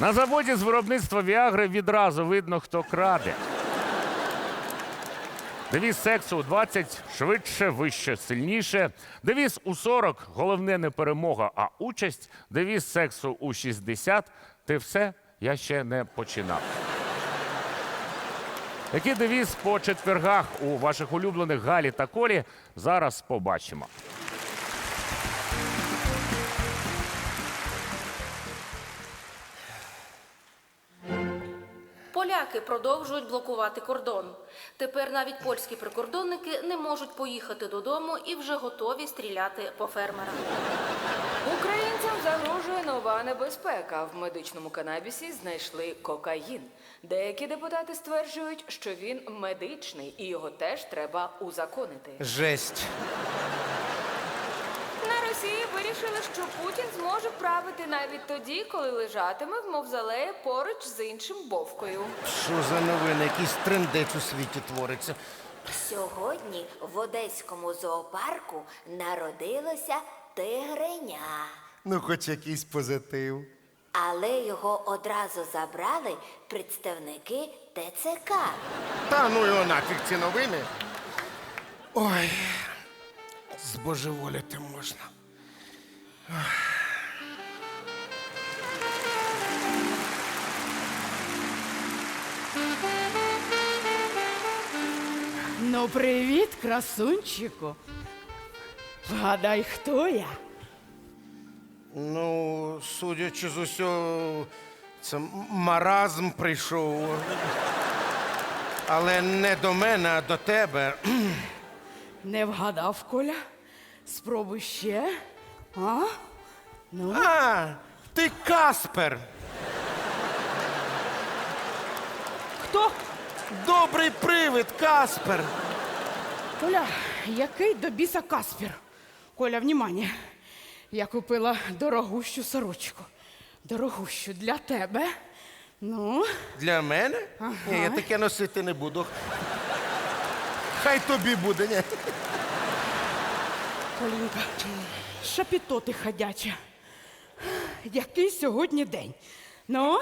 На заводі з виробництва Віагри відразу видно, хто краде. Девіз сексу у 20 швидше, вище, сильніше. Девіз у 40 головне не перемога, а участь. Девіз сексу у 60 ти все, я ще не починав. Який девіз по четвергах у ваших улюблених Галі та Колі зараз побачимо. Поляки продовжують блокувати кордон. Тепер навіть польські прикордонники не можуть поїхати додому і вже готові стріляти по фермерах. Українцям загрожує нова небезпека. В медичному канабісі знайшли кокаїн. Деякі депутати стверджують, що він медичний і його теж треба узаконити. Жесть. Росії вирішили, що Путін зможе правити навіть тоді, коли лежатиме в мавзолеї поруч з іншим бовкою. Що за новини? Якийсь трендець у світі твориться. Сьогодні в одеському зоопарку народилося тигреня, Ну, хоч якийсь позитив. але його одразу забрали представники ТЦК. Та ну його нафіг ці новини. Ой, збожеволіти можна. Ну, привіт, красунчику. Вгадай, хто я? Ну, судячи з усього, це маразм прийшов. Але не до мене, а до тебе. Не вгадав, Коля? Спробуй ще. А? Ну, А, ти Каспер. хто? Добрий привид, Каспер. Коля, який до біса Каспір? Коля, внимание. Я купила дорогущу сорочку. Дорогущу для тебе. Ну, Для мене? Ні, я таке носити не буду. Хай тобі буде, ні. Колінка, шапіто ти ходяча. Який сьогодні день? Ну,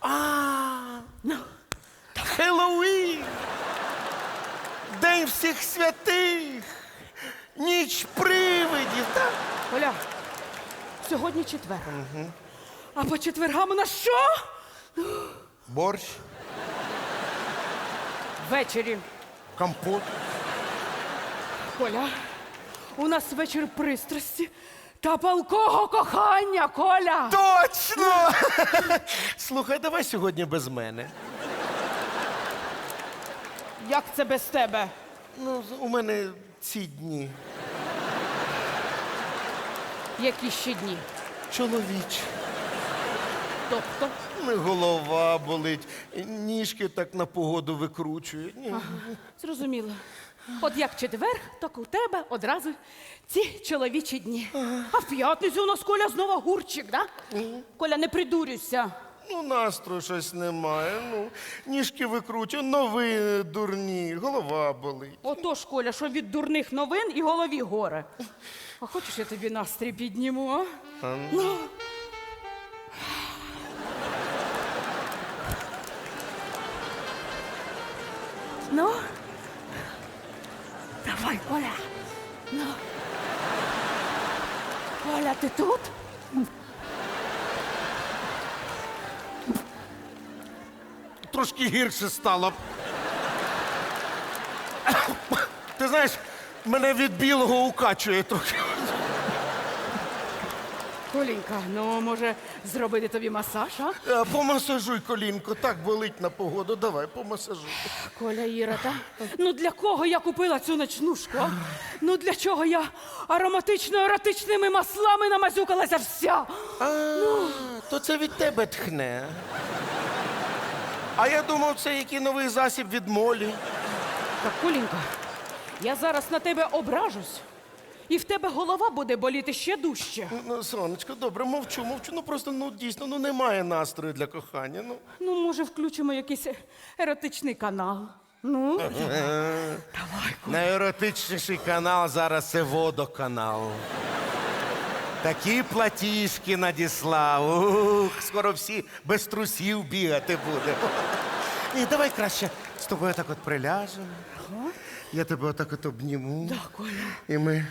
А, ну, Хеллоуін! День всіх святих! Ніч привидів, так? Коля, сьогодні четвер. А по четвергам у нас що? Борщ, Ввечері. компот. Коля, у нас вечір пристрасті та палкого кохання, Коля. Точно! Слухай, давай сьогодні без мене. Як це без тебе? Ну, у мене ці дні. Які ще дні? Чоловіч. Тобто, Не голова болить, ніжки так на погоду викручує. Ні. зрозуміло. От як четвер, так у тебе одразу ці чоловічі дні. А в п'ятницю у нас Коля знову гурчик, да? Коля, не придурюйся. Ну, настрою щось немає. Ну, ніжки викручує, новини дурні, голова болить. Отож, Коля, що від дурних новин і голові горе. А хочеш, я тобі настрій підніму, а? Ну. Ну? Давай, Оля. Ну. Оля, ти тут? Трошки гірше стало. Ти знаєш, мене від білого укачує трохи. Колінка, ну може зробити тобі масаж, а? Е, Помасажуй колінко, так болить на погоду. Давай, помасажуй. Коля Іра, та? Ну для кого я купила цю ночнушку? А? Ну для чого я ароматично-еротичними маслами намазюкалася вся? А, то це від тебе тхне. А я думав, це який новий засіб від молі. Так, Колінка, я зараз на тебе ображусь. І в тебе голова буде боліти ще дужче. Ну, сонечко, добре, мовчу, мовчу. Ну просто ну дійсно ну немає настрою для кохання. Ну. Ну, може, включимо якийсь еротичний канал. Ну, Найеротичніший канал зараз це водоканал. Такі платіжки надіслав. Ух, скоро всі без трусів бігати буде. Ні, давай краще з тобою так от приляжемо. Я тебе отак от обніму. Да, Коля. І ми.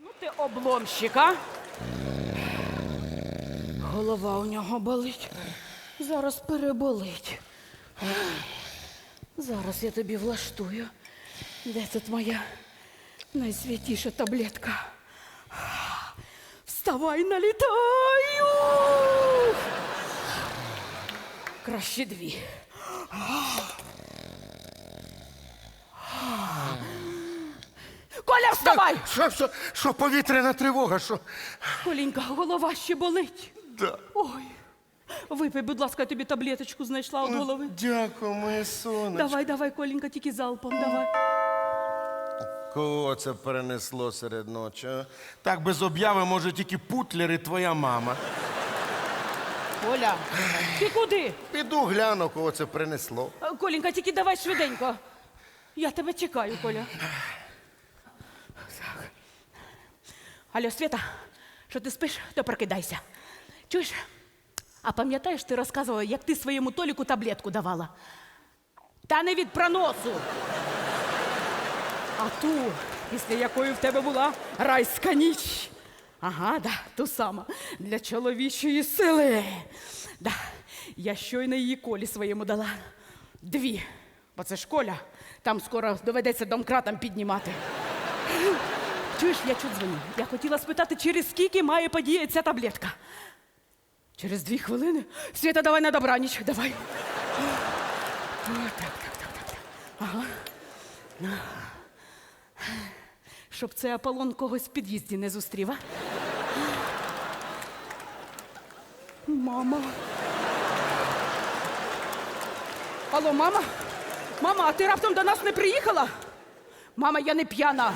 Ну ти обломщик, а? Голова у нього болить. Зараз переболить. Зараз я тобі влаштую. Де тут моя найсвятіша таблетка? Вставай, налітаю! Краще дві. Коля, вставай! Що, що, що повітряна тривога? Що? Колінька, голова ще болить. Да. Ой. Випий, будь ласка, я тобі таблеточку знайшла від голови. Дякую, моє сонечко. Давай, давай, Колінька, тільки залпом, давай. Кого це перенесло серед ночі? а? Так без обяви може тільки Путлер і твоя мама. Коля, ти куди? Піду гляну, кого це принесло. Е, Колінька, тільки давай швиденько. Я тебе чекаю, Коля. Алло, Свята, що ти спиш, то прокидайся. Чуєш? А пам'ятаєш, ти розказувала, як ти своєму Толіку таблетку давала? Та не від проносу. А ту, після якої в тебе була райська ніч. Ага, да, ту сама для чоловічої сили. Да, я щойно її колі своєму дала. Дві. Бо це ж коля. Там скоро доведеться домкратам піднімати. Чуєш, я чуть дзвоню. Я хотіла спитати, через скільки має подіяти ця таблетка. Через дві хвилини? Свята, давай на добраніч, давай. О, так, так, так, так. Ага. Щоб цей Аполлон когось в під'їзді не зустрів, а? Мама. Алло, мама? Мама, а ти раптом до нас не приїхала? Мама, я не п'яна.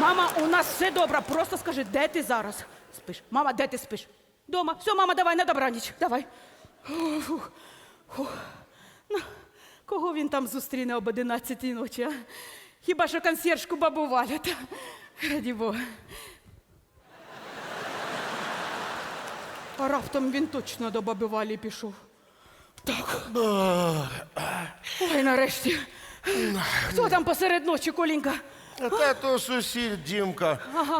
Мама, у нас все добре. Просто скажи, де ти зараз спиш? Мама, де ти спиш? Дома. Все, мама, давай на добраніч. Давай. Фух, фух. Ну, кого він там зустріне об 11 ночі, а? Хіба що консьержку бабу Валю, та раді Бога. А раптом він точно до баби Валі пішов. Так. Ой, нарешті. Хто там посеред ночі, Колінька? Та то сусід Дімка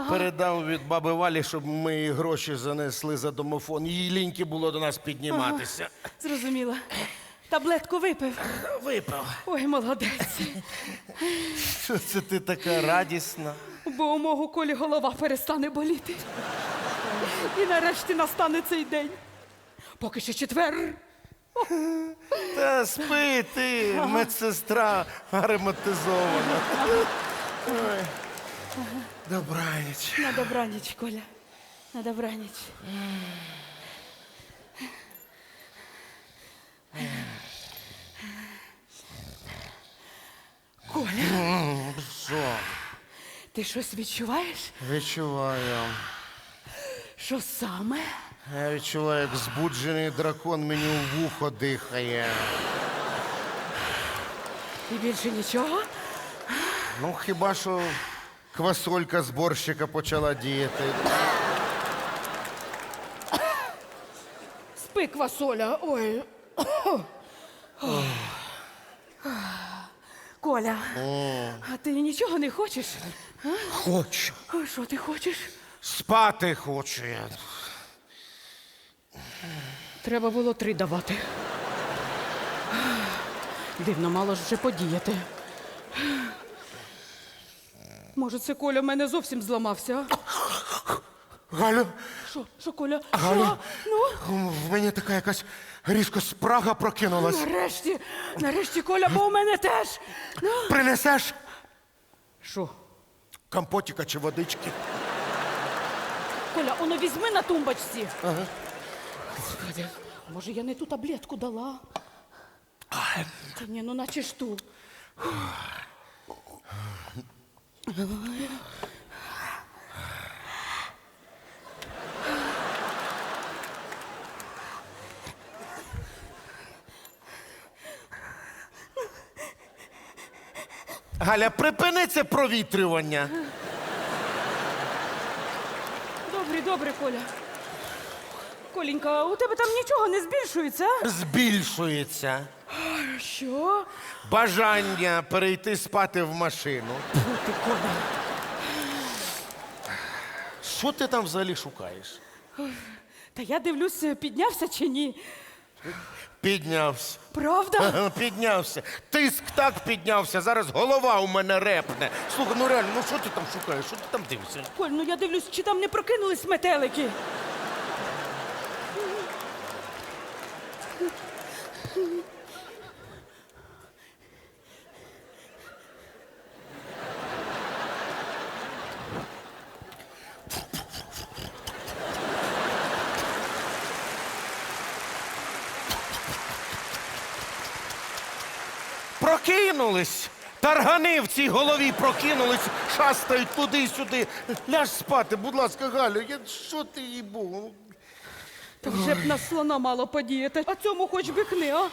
передав від баби Валі, щоб ми їй гроші занесли за домофон. Їй ліньки було до нас підніматися. Зрозуміла. Таблетку випив. Випив. Ой, молодець. Що це ти така радісна? Бо у мого колі голова перестане боліти. І нарешті настане цей день. Поки ще четвер. Та спи ти, медсестра ароматизована. Ой. Добраніч. На добраніч, Коля. На добраніч. Коля? Ти щось відчуваєш? Відчуваю. Що саме? Я відчуваю, як збуджений дракон мені у вухо дихає. І більше нічого? Ну, хіба що квасолька з борщика почала діяти. Спи, квасоля. Ой. Коля, а ти нічого не хочеш? Хочу. А що ти хочеш? Спати хочу я. Треба було три давати. Дивно, мало ж вже подіяти. Може, це Коля в мене зовсім зламався? а? Галю, Що? Що, Коля? Галю. Що? Ну, в мене така якась різко спрага прокинулась. нарешті, нарешті, Коля, бо у мене теж. Ну. Принесеш Що? Компотика чи водички? Коля, воно візьми на тумбочці. Ага. Господи, може, я не ту таблетку дала? Та ні, ну наче ж ту. Галя, припини це провітрювання. Добре, добре, Коля. Коленька, у тебе там нічого не збільшується? а? Збільшується Що? бажання перейти спати в машину. Ти, Коля. Що ти там взагалі шукаєш? Та я дивлюсь, піднявся чи ні. Піднявся. Правда? Піднявся. Тиск так піднявся. Зараз голова у мене репне. Слухай, ну реально, ну що ти там шукаєш? Що ти там дивишся? Коль, ну я дивлюсь, чи там не прокинулись метелики. Прокинулись. Таргани в цій голові прокинулись, шастають туди-сюди. Ляж спати, будь ласка, Галю, я... що ти їй був? Та вже б на слона мало подіяти. А цьому хоч би хни, а?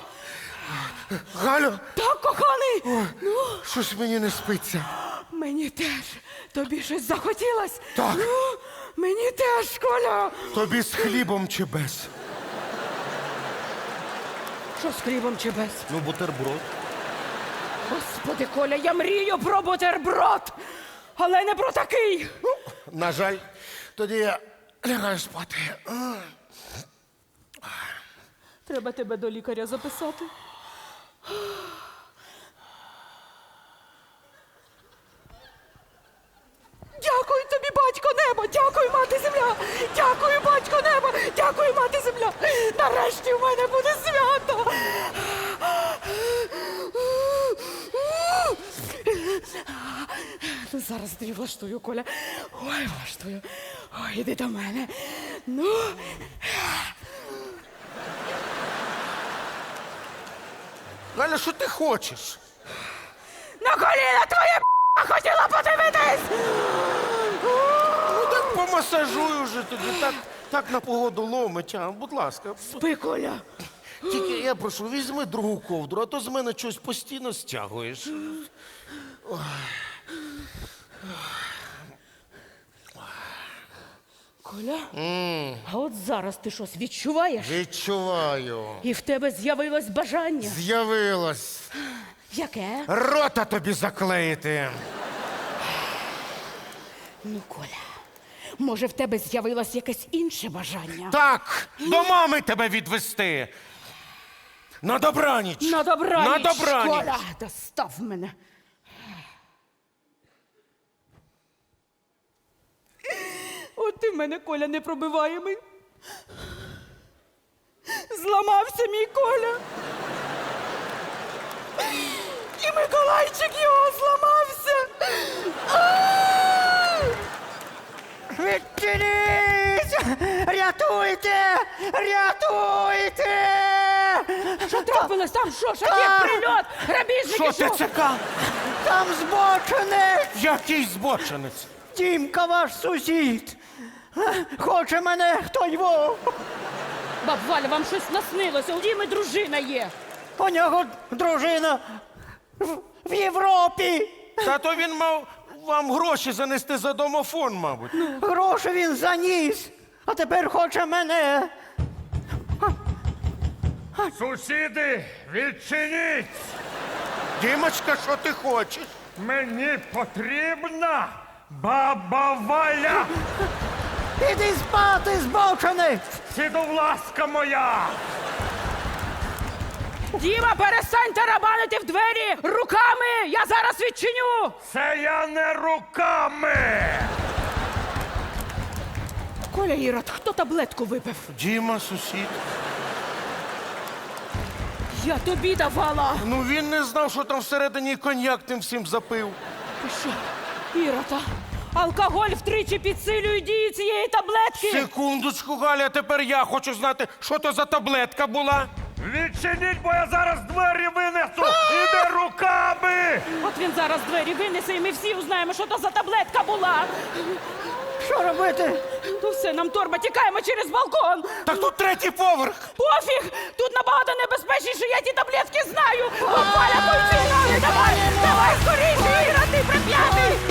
Галю, Так, коханий! щось мені не спиться. Мені теж. Тобі щось захотілось? Так. Ну, мені теж, Коля. Тобі з хлібом чи без? Що з хлібом чи без? Ну, бутерброд. Господи, Коля, я мрію про бутерброд, але не про такий. На жаль, тоді я лягаю спати. Треба тебе до лікаря записати. Дякую тобі, батько небо! Дякую, мати земля! Дякую, батько небо! Дякую, мати земля! Нарешті в мене буде свято! Ну, зараз тобі влаштую, Коля. Ой, влаштую. Ой, іди до мене. Ну. Галя, що ти хочеш? На коліна твоє б***ь, хотіла подивитись! Ну так помасажую вже тоді, так, так на погоду ломить, а, будь ласка. Спи, Коля. Тільки я прошу, візьми другу ковдру, а то з мене щось постійно стягуєш. Коля? А от зараз ти щось відчуваєш? Відчуваю. І в тебе з'явилось бажання. З'явилось. Яке? Рота тобі заклеїти. Ну, Коля, може, в тебе з'явилось якесь інше бажання? Так, до мами тебе відвести. На добраніч. На добраніч, На добраніч. Коля, достав мене. Ти в мене, Коля, непробиваємий. Зламався мій Коля. І Миколайчик його зламався. Відчиніть! Рятуйте! Рятуйте! Що трапилось? Там що? Шахет, прильот, грабіжники, Що що? ТЦК? Там збочений! Який збочинець? Дімка ваш сусід! Хоче мене хто його! Баб Валя, вам щось наснилося, у Діми дружина є. У нього дружина в, в Європі! Та то він мав вам гроші занести за домофон, мабуть. Гроші він заніс, а тепер хоче мене. Сусіди, відчиніть! Дімочка, що ти хочеш? Мені потрібна баба Валя! Іди спати, збочений! Сідовласка моя! Діма, перестань тарабанити в двері руками! Я зараз відчиню! Це я не руками! Коля Ірод, хто таблетку випив? Діма, сусід. Я тобі давала. Ну він не знав, що там всередині коньяк тим всім запив. Ти що, Ірота? Алкоголь втричі підсилює дії цієї таблетки. Секундочку, Галя, тепер я хочу знати, що то за таблетка була. Відчиніть, бо я зараз двері винесу! Іде руками! От він зараз двері винесе, і ми всі узнаємо, що то за таблетка була. Що робити? Ну все, нам торба, тікаємо через балкон. Так тут третій поверх! Пофіг! Тут набагато небезпечніше, я ті таблетки знаю. О, Валя, пульці, давай, давай, скоріше, Іра, ти прип'ятий!